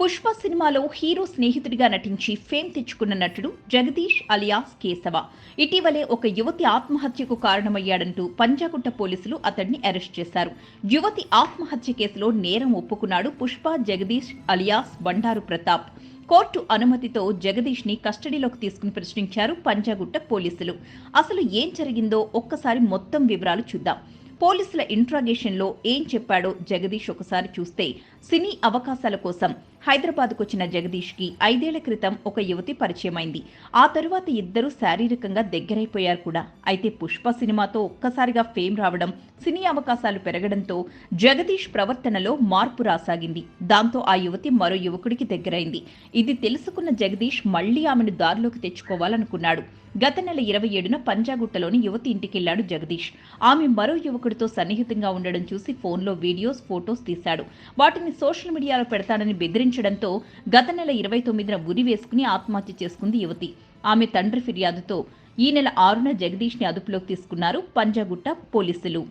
పుష్ప సినిమాలో హీరో స్నేహితుడిగా నటించి ఫేమ్ తెచ్చుకున్న నటుడు జగదీష్ అలియాస్ కేశవ. ఇటీవలే ఒక యువతి ఆత్మహత్యకు కారణమయ్యాడంటూ పంజాగుట్ట పోలీసులు అతడిని అరెస్ట్ చేశారు. యువతి ఆత్మహత్య కేసులో నేరం ఒప్పుకున్నాడు పుష్ప జగదీష్ అలియాస్ బండారు ప్రతాప్. కోర్టు అనుమతితో జగదీష్ని కస్టడీలోకి తీసుకుని ప్రశ్నించారు పంజాగుట్ట పోలీసులు. అసలు ఏం జరిగిందో ఒక్కసారి మొత్తం వివరాలు చూద్దాం. పోలీసుల ఇంట్రాగేషన్లో ఏం చెప్పాడో జగదీష్ ఒకసారి చూస్తే సినీ అవకాశాల కోసం హైదరాబాద్కు వచ్చిన జగదీష్కి ఐదేళ్ళ క్రితం ఒక యువతి పరిచయమైంది. ఆ తరువాత ఇద్దరూ శారీరకంగా దగ్గరైపోయారు కూడా. అయితే పుష్ప సినిమాతో ఒక్కసారిగా ఫేమ్ రావడం సినీ అవకాశాలు పెరగడంతో జగదీష్ ప్రవర్తనలో మార్పు రాసాగింది. దాంతో ఆ యువతి మరో యువకుడికి దగ్గరైంది. ఇది తెలుసుకున్న జగదీష్ మళ్ళీ ఆమెను దారిలోకి తెచ్చుకోవాలనుకున్నాడు. గత నెల ఇరవై ఏడున పంజాగుట్టలోని యువతి ఇంటికెళ్ళాడు జగదీష్. ఆమె మరో యువకుడితో సన్నిహితంగా ఉండడం చూసి ఫోన్లో వీడియోస్ ఫోటోస్ తీశాడు. వాటిని సోషల్ మీడియాలో పెడతాడని బెదిరించడంతో గత నెల ఇరవై తొమ్మిదిన ఉరి వేసుకుని ఆత్మహత్య చేసుకుంది యువతి. ఆమె తండ్రి ఫిర్యాదుతో ఈ నెల ఆరున జగదీష్ని అదుపులోకి తీసుకున్నారు పంజాగుట్ట పోలీసులు.